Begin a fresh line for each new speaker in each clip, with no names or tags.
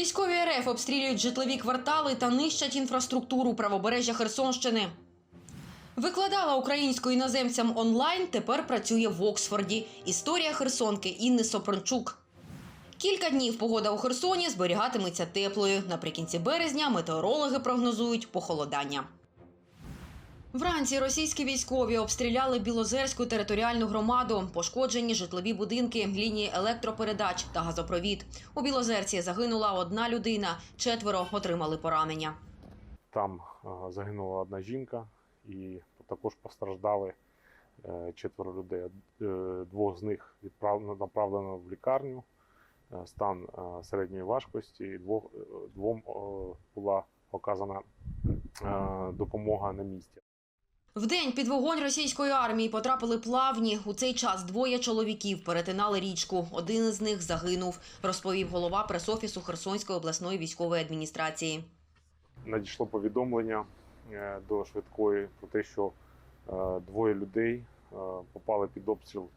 Військові РФ обстрілюють житлові квартали та нищать інфраструктуру правобережжя Херсонщини. Викладала українську іноземцям онлайн, тепер працює в Оксфорді. Історія Херсонки Інни Сопрончук. Кілька днів погода у Херсоні зберігатиметься теплою. Наприкінці березня метеорологи прогнозують похолодання. Вранці російські військові обстріляли Білозерську територіальну громаду, пошкоджені житлові будинки, лінії електропередач та газопровід. У Білозерці загинула одна людина, четверо отримали поранення.
Там е, загинула одна жінка, і також постраждали е, четверо людей. Е, Двох з них відправлено направлено в лікарню. Стан середньої важкості. Двох двом була оказана допомога на місці.
Вдень під вогонь російської армії потрапили плавні. У цей час двоє чоловіків перетинали річку. Один із них загинув, розповів голова пресофісу Херсонської обласної військової адміністрації.
Надійшло повідомлення е, до швидкої про те, що е, двоє людей е, попали під обстріл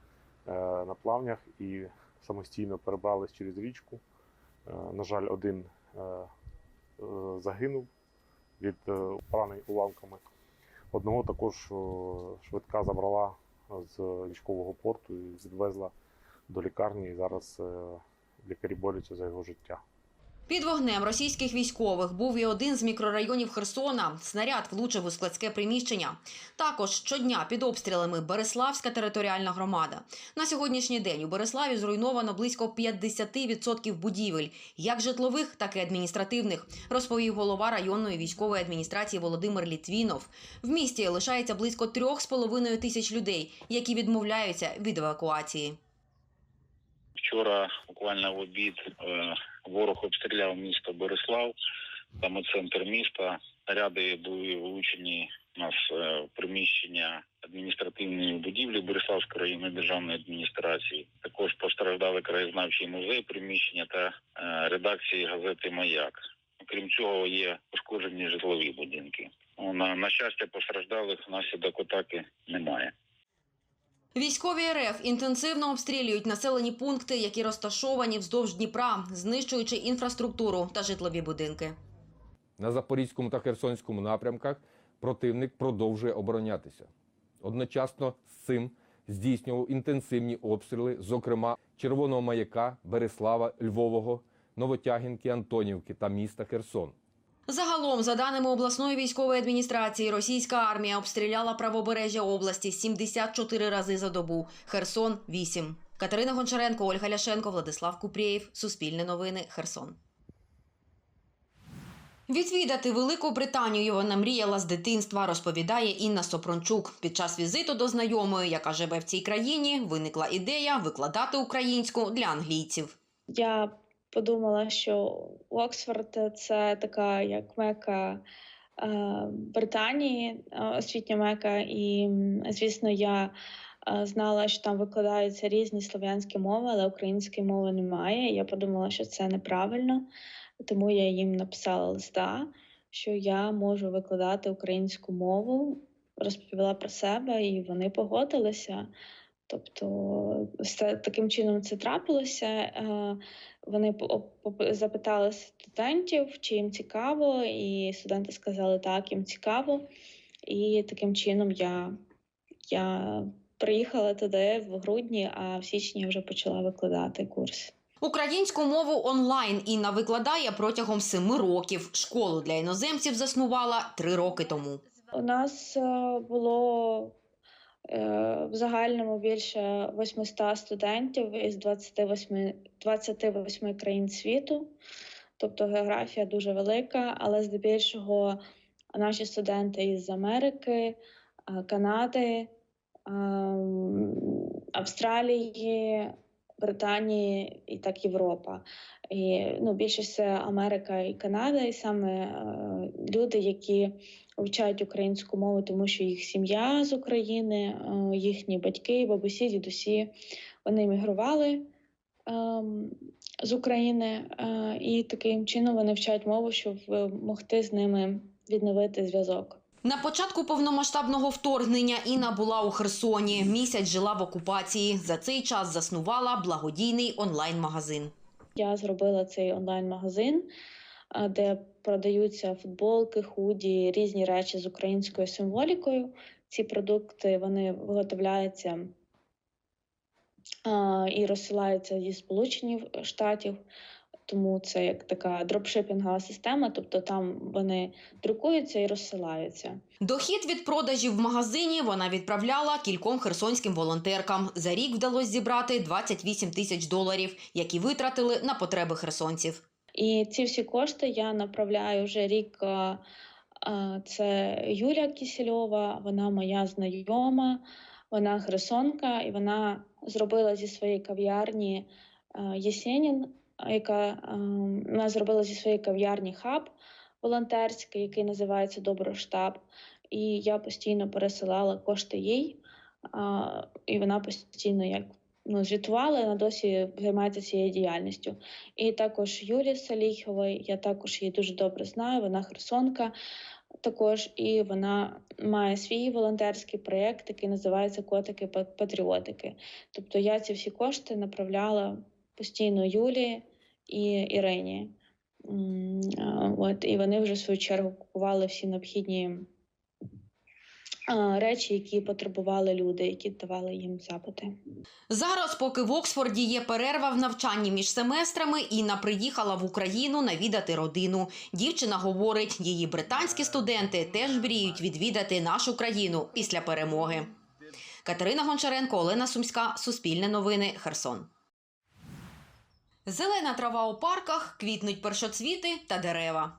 на плавнях і самостійно перебрались через річку. На жаль, один загинув від поранень уламками. Одного також е, швидка забрала з військового порту і відвезла до лікарні. І зараз е, лікарі борються за його життя.
Під вогнем російських військових був і один з мікрорайонів Херсона. Снаряд влучив у складське приміщення. Також щодня під обстрілами Береславська територіальна громада. На сьогоднішній день у Береславі зруйновано близько 50% будівель, як житлових, так і адміністративних, розповів голова районної військової адміністрації Володимир Літвінов. В місті лишається близько 3,5 тисяч людей, які відмовляються від евакуації.
Вчора, буквально в обід, е, ворог обстріляв місто Борислав, саме центр міста. Снаряди були влучені у нас е, в приміщення адміністративної будівлі Бориславської районної державної адміністрації. Також постраждали краєзнавчий музей, приміщення та е, редакції газети Маяк. Окрім цього, є пошкоджені житлові будинки. На, на щастя, постраждалих внаслідок атаки немає.
Військові РФ інтенсивно обстрілюють населені пункти, які розташовані вздовж Дніпра, знищуючи інфраструктуру та житлові будинки.
На Запорізькому та Херсонському напрямках противник продовжує оборонятися. Одночасно з цим здійснював інтенсивні обстріли, зокрема Червоного маяка, Береслава, Львового, Новотягінки, Антонівки та міста Херсон.
Загалом, за даними обласної військової адміністрації, російська армія обстріляла правобережжя області 74 рази за добу. Херсон 8. Катерина Гончаренко, Ольга Ляшенко, Владислав Купрєєв. Суспільне новини. Херсон. Відвідати Велику Британію вона мріяла з дитинства, розповідає Інна Сопрончук. Під час візиту до знайомої, яка живе в цій країні, виникла ідея викладати українську для англійців.
Я подумала, що Оксфорд це така як мека е, Британії, е, освітня мека, і звісно, я е, знала, що там викладаються різні слов'янські мови, але української мови немає. Я подумала, що це неправильно, тому я їм написала листа, що я можу викладати українську мову, розповіла про себе, і вони погодилися. Тобто, таким чином це трапилося. Е, Вони запитали студентів, чи їм цікаво, і студенти сказали, так, їм цікаво. І таким чином я, я приїхала туди в грудні, а в січні я вже почала викладати курс.
Українську мову онлайн Інна викладає протягом семи років. Школу для іноземців заснувала три роки тому.
У нас е, було в загальному більше 800 студентів із 28, 28 країн світу. Тобто географія дуже велика, але здебільшого наші студенти із Америки, е, Канади, ем, Австралії, Британії і так Європа. І ну, більшість це Америка і Канада, і саме е, люди, які вивчають українську мову, тому що їх сім'я з України, е, їхні батьки, бабусі, дідусі, вони мігрували ем, з України, е, і таким чином вони вчать мову, щоб е, могти з ними відновити зв'язок.
На початку повномасштабного вторгнення Інна була у Херсоні. Місяць жила в окупації. За цей час заснувала благодійний онлайн-магазин.
Я зробила цей онлайн-магазин, де продаються футболки, худі, різні речі з українською символікою. Ці продукти вони виготовляються і розсилаються зі Сполучених Штатів. Тому це як така дропшипінгова система, тобто там вони друкуються і розсилаються.
Дохід від продажів в магазині вона відправляла кільком херсонським волонтеркам. За рік вдалося зібрати 28 тисяч доларів, які витратили на потреби херсонців.
І ці всі кошти я направляю вже рік. а, а, Це Юля Кісельова, вона моя знайома, вона херсонка, і вона зробила зі своєї кав'ярні Єсенін, а, яка вона зробила зі своєї кав'ярні хаб волонтерський, який називається Доброштаб. І я постійно пересилала кошти їй, і вона постійно як ну, звітувала, вона досі займається цією діяльністю. І також Юлі Саліхової, я також її дуже добре знаю, вона херсонка також, і вона має свій волонтерський проєкт, який називається Котики Патріотики. Тобто я ці всі кошти направляла постійно Юлі і Ірині. От, і вони вже в свою чергу купували всі необхідні речі, які потребували люди, які давали їм запити.
Зараз, поки в Оксфорді є перерва в навчанні між семестрами, Інна приїхала в Україну навідати родину. Дівчина говорить, її британські студенти теж мріють відвідати нашу країну після перемоги. Катерина Гончаренко, Олена Сумська, Суспільне новини, Херсон. Зелена трава у парках, квітнуть першоцвіти та дерева.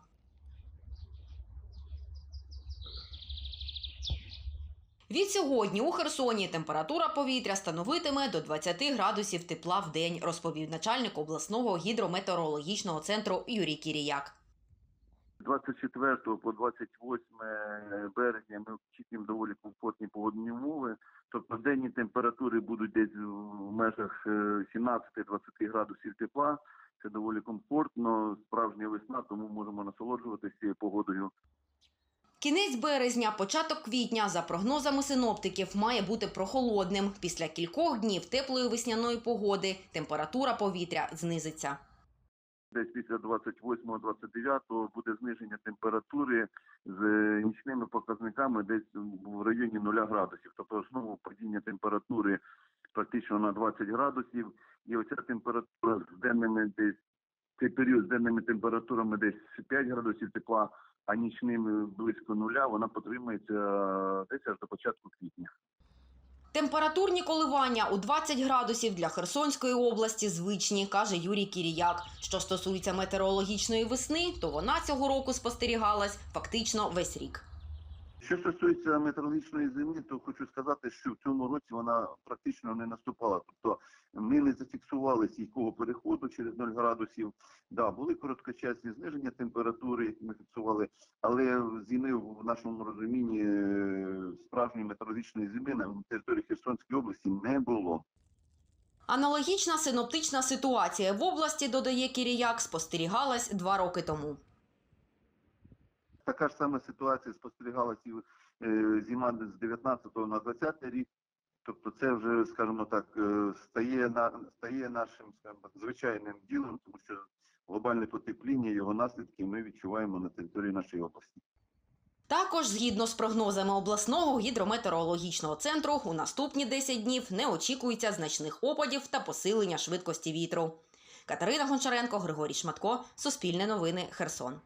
Від сьогодні у Херсоні температура повітря становитиме до 20 градусів тепла в день, розповів начальник обласного гідрометеорологічного центру Юрій Кіріяк.
24 по 28 березня ми очікуємо доволі комфортні погодні умови. Тобто денні температури будуть десь в межах е, 17-20 градусів тепла. Це доволі комфортно, справжня весна, тому можемо насолоджуватися цією погодою.
Кінець березня, початок квітня, за прогнозами синоптиків, має бути прохолодним. Після кількох днів теплої весняної погоди температура повітря знизиться.
Десь після 28-29 буде зниження температури з нічними показниками десь в районі 0 градусів. Тобто знову падіння температури практично на 20 градусів. І оця температура з денними десь цей період з денними температурами десь 5 градусів тепла, а нічними близько нуля, вона потримається десь аж до початку квітня.
Температурні коливання у 20 градусів для Херсонської області звичні, каже Юрій Кіріяк. Що стосується метеорологічної весни, то вона цього року спостерігалась фактично весь рік.
Що стосується метеорологічної зими, то хочу сказати, що в цьому році вона практично не наступала. Тобто ми не зафіксували стійкого переходу через 0 градусів. Да, були короткочасні зниження температури, які ми фіксували, але зими в нашому розумінні е, справжньої метеорологічної зими на території Херсонської області не було.
Аналогічна синоптична ситуація в області, додає Кіріяк, спостерігалась два роки тому.
Така ж сама ситуація спостерігалася і е, зима з 19 на 20 рік. Тобто це вже, скажімо так, е, стає на стає нашим скажімо, звичайним ділом, тому що глобальне потепління, його наслідки ми відчуваємо на території нашої області.
Також, згідно з прогнозами обласного гідрометеорологічного центру, у наступні 10 днів не очікується значних опадів та посилення швидкості вітру. Катерина Гончаренко, Григорій Шматко, Суспільне новини, Херсон.